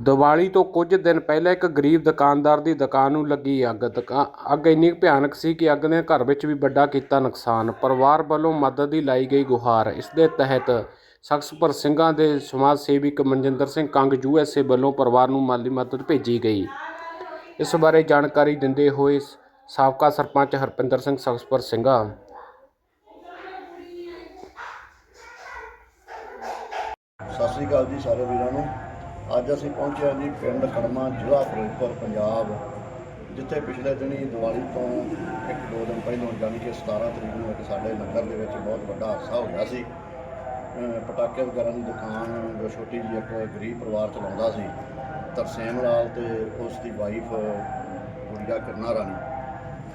ਦੀਵਾਲੀ ਤੋਂ ਕੁਝ ਦਿਨ ਪਹਿਲਾਂ ਇੱਕ ਗਰੀਬ ਦੁਕਾਨਦਾਰ ਦੀ ਦੁਕਾਨ ਨੂੰ ਲੱਗੀ ਅੱਗ। ਦੁਕਾ, ਅੱਗ ਇੰਨੀ ਕੁ ਭਿਆਨਕ ਸੀ ਕਿ ਅੱਗ ਨੇ ਘਰ ਵਿੱਚ ਵੀ ਵੱਡਾ ਕੀਤਾ ਨੁਕਸਾਨ। ਪਰਿਵਾਰ ਵੱਲੋਂ ਮਦਦ ਦੀ ਲਾਈ ਗਈ ਗੁਹਾਰ। ਇਸ ਦੇ ਤਹਿਤ ਸਖਸਪੁਰ ਸਿੰਘਾਂ ਦੇ ਸਮਾਜ ਸੇਵਕ Manjinder Singh Kang U S A ਵੱਲੋਂ ਪਰਿਵਾਰ ਨੂੰ ਮਾਲੀ ਮਦਦ ਭੇਜੀ ਗਈ। ਇਸ ਬਾਰੇ ਜਾਣਕਾਰੀ ਦਿੰਦੇ ਹੋਏ ਸਾਬਕਾ ਸਰਪੰਚ ਹਰਪਿੰਦਰ ਸਿੰਘ ਸਖਸਪੁਰ ਸਿੰਘਾਂ ਸਤਿ ਸ੍ਰੀ ਅਕਾਲ ਜੀ ਸਾਰੇ ਵੀਰਾਂ ਨੂੰ। ਅੱਜ ਅਸੀਂ ਪਹੁੰਚੇ ਹਾਂ ਜੀ ਪਿੰਡ ਕੜਮਾ ਜ਼ਿਲ੍ਹਾ ਫਿਰੋਜ਼ਪੁਰ, ਪੰਜਾਬ, ਜਿੱਥੇ ਪਿਛਲੇ ਦਿਨੀ ਦੀਵਾਲੀ ਤੋਂ ਇੱਕ ਦੋ ਦਿਨ ਪਹਿਲਾਂ ਜਾਣੀ ਕਿ 17 ਤਰੀਕ ਨੂੰ ਇੱਕ ਸਾਡੇ ਨਗਰ ਦੇ ਵਿੱਚ ਬਹੁਤ ਵੱਡਾ ਹਾਦਸਾ ਹੋ ਗਿਆ ਸੀ। ਪਟਾਕੇ ਵਗੈਰਾ ਦੀ ਦੁਕਾਨ, ਜੋ ਛੋਟੀ ਜਿਹੀ ਇੱਕ ਗਰੀਬ ਪਰਿਵਾਰ ਚਲਾਉਂਦਾ ਸੀ, ਤਰਸੇਮ ਲਾਲ ਤੇ ਉਸ ਦੀ ਵਾਈਫ ਗੁੜੀਆ ਕਿਰਨਾ ਰਾਣੀ।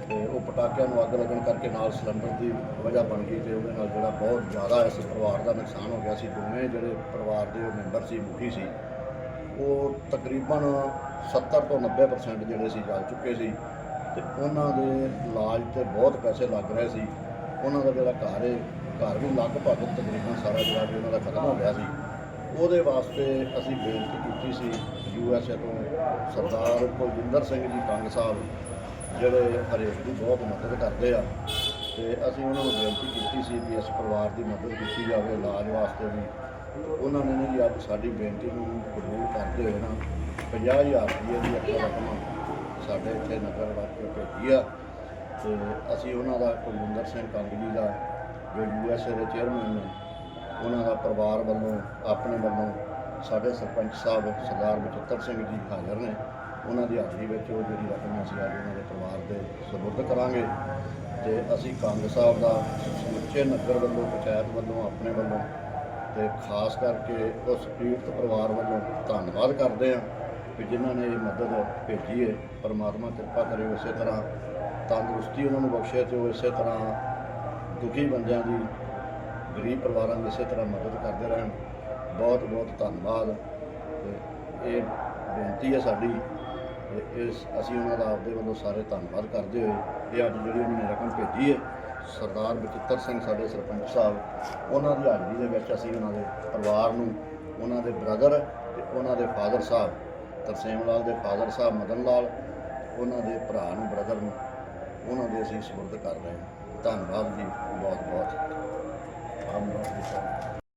ਤੇ ਉਹ ਪਟਾਕਿਆਂ ਨੂੰ ਅੱਗ ਲੱਗਣ ਕਰਕੇ ਨਾਲ ਸਿਲੰਡਰ ਦੀ ਵਜ੍ਹਾ ਬਣ ਗਈ ਤੇ ਉਹਦੇ ਨਾਲ ਜਿਹੜਾ ਬਹੁਤ ਜ਼ਿਆਦਾ ਇਸ ਪਰਿਵਾਰ ਦਾ ਨੁਕਸਾਨ ਹੋ ਗਿਆ ਸੀ। ਦੋਵੇਂ ਜਿਹੜੇ ਪਰਿਵਾਰ ਦੇ ਮੈਂਬਰ ਸੀ, ਮੁਖੀ ਸੀ। ਉਹ ਤਕਰੀਬਨ 70 ਤੋਂ 90% ਜਿਹੜੇ ਸੀ ਜਾ ਚੁੱਕੇ ਸੀ ਤੇ ਉਹਨਾਂ ਦੇ ਇਲਾਜ ਤੇ ਬਹੁਤ ਪੈਸੇ ਲੱਗ ਰਹੇ ਸੀ। ਉਹਨਾਂ ਦਾ ਜਿਹੜਾ ਘਰ ਹੈ ਘਰ ਵੀ ਲਗਭਗ ਤਕਰੀਬਨ ਸਾਰਾ ਜਿਹੜਾ ਵੀ ਉਹਨਾਂ ਦਾ ਖਤਮ ਹੋ ਗਿਆ ਸੀ। ਉਹਦੇ ਵਾਸਤੇ ਅਸੀਂ ਬੇਨਤੀ ਕੀਤੀ ਸੀ ਯੂ ਐਸ ਏ ਤੋਂ ਸਰਦਾਰ ਕੁਲਜਿੰਦਰ ਸਿੰਘ ਜੀ ਕੰਗ ਸਾਹਿਬ, ਜਿਹੜੇ ਹਰੇਕ ਦੀ ਬਹੁਤ ਮਦਦ ਕਰਦੇ ਆ। ਤੇ ਅਸੀਂ ਉਹਨਾਂ ਨੂੰ ਬੇਨਤੀ ਕੀਤੀ ਸੀ ਕਿ ਇਸ ਪਰਿਵਾਰ ਦੀ ਮਦਦ ਕੀਤੀ ਜਾਵੇ, ਇਲਾਜ ਵਾਸਤੇ ਵੀ। ਉਹਨਾਂ ਨੇ ਨੇ ਜੀ ਅੱਜ ਸਾਡੀ ਬੇਨਤੀ ਨੂੰ ਕਬੂਲ ਕਰਦੇ ਹੋਏ ਨਾ 50000 ਰੁਪਏ ਦੀ ਇੱਕ ਰਕਮ ਸਾਡੇ ਇੱਥੇ ਨਗਰ ਵਾਸਤੇ ਭੇਜੀ ਆ। ਤੇ ਅਸੀਂ ਉਹਨਾਂ ਦਾ ਕੁਲਵਿੰਦਰ ਸਿੰਘ ਕੰਗ ਜੀ ਦਾ, ਜੋ ਯੂ ਐਸ ਏ ਦੇ ਚੇਅਰਮੈਨ ਨੇ, ਉਹਨਾਂ ਦਾ ਪਰਿਵਾਰ ਵੱਲੋਂ, ਆਪਣੇ ਵੱਲੋਂ ਸਾਡੇ ਸਰਪੰਚ ਸਾਹਿਬ ਸਰਦਾਰ ਬਚਿੱਤਰ ਸਿੰਘ ਜੀ ਹਾਜ਼ਰ ਨੇ। ਉਹਨਾਂ ਦੀ ਹਾਜ਼ਰੀ ਵਿੱਚ ਉਹ ਜਿਹੜੀ ਰਕਮ ਅਸੀਂ ਅੱਜ ਉਹਨਾਂ ਦੇ ਪਰਿਵਾਰ ਦੇ ਸਪੁਰਦ ਕਰਾਂਗੇ। ਤੇ ਅਸੀਂ ਕੰਗ ਸਾਹਿਬ ਦਾ ਸਮੁੱਚੇ ਨਗਰ ਵੱਲੋਂ, ਪੰਚਾਇਤ ਵੱਲੋਂ, ਆਪਣੇ ਵੱਲੋਂ ਤੇ ਖਾਸ ਕਰਕੇ ਉਸ ਪੀੜਤ ਪਰਿਵਾਰ ਵੱਲੋਂ ਧੰਨਵਾਦ ਕਰਦੇ ਹਾਂ ਕਿ ਜਿਨ੍ਹਾਂ ਨੇ ਇਹ ਮਦਦ ਭੇਜੀ ਹੈ। ਪਰਮਾਤਮਾ ਕਿਰਪਾ ਕਰੇ ਉਸੇ ਤਰ੍ਹਾਂ ਤੰਦਰੁਸਤੀ ਉਹਨਾਂ ਨੂੰ ਬਖਸ਼ੇ ਤੇ ਉਹ ਇਸੇ ਤਰ੍ਹਾਂ ਦੁਖੀ ਬੰਦਿਆਂ ਦੀ, ਗਰੀਬ ਪਰਿਵਾਰਾਂ ਦੀ ਇਸੇ ਤਰ੍ਹਾਂ ਮਦਦ ਕਰਦੇ ਰਹਿਣ। ਬਹੁਤ ਬਹੁਤ ਧੰਨਵਾਦ ਤੇ ਇਹ ਬੇਨਤੀ ਹੈ ਸਾਡੀ ਤੇ ਇਸ ਅਸੀਂ ਉਹਨਾਂ ਦਾ ਆਪਦੇ ਵੱਲੋਂ ਸਾਰੇ ਧੰਨਵਾਦ ਕਰਦੇ ਹੋਏ ਇਹ ਅੱਜ ਜਿਹੜੀ ਉਹਨਾਂ ਨੇ ਰਕਮ ਭੇਜੀ ਹੈ ਸਰਦਾਰ ਬਚਿੱਤਰ ਸਿੰਘ ਸਾਡੇ ਸਰਪੰਚ ਸਾਹਿਬ, ਉਹਨਾਂ ਦੀ ਹਾਜ਼ਰੀ ਦੇ ਵਿੱਚ ਅਸੀਂ ਉਹਨਾਂ ਦੇ ਪਰਿਵਾਰ ਨੂੰ, ਉਹਨਾਂ ਦੇ ਬ੍ਰਦਰ ਤੇ ਉਹਨਾਂ ਦੇ ਫਾਦਰ ਸਾਹਿਬ, ਤਰਸੇਮ ਲਾਲ ਦੇ ਫਾਦਰ ਸਾਹਿਬ, ਮਦਨ ਲਾਲ, ਉਹਨਾਂ ਦੇ ਭਰਾ ਨੂੰ ਬ੍ਰਦਰ ਨੂੰ, ਉਹਨਾਂ ਦੇ ਅਸੀਂ ਸਪੁਰਦ ਕਰ ਰਹੇ ਹਾਂ। ਧੰਨਵਾਦ ਜੀ ਬਹੁਤ ਬਹੁਤ ਧੰਨਵਾਦ ਜੀ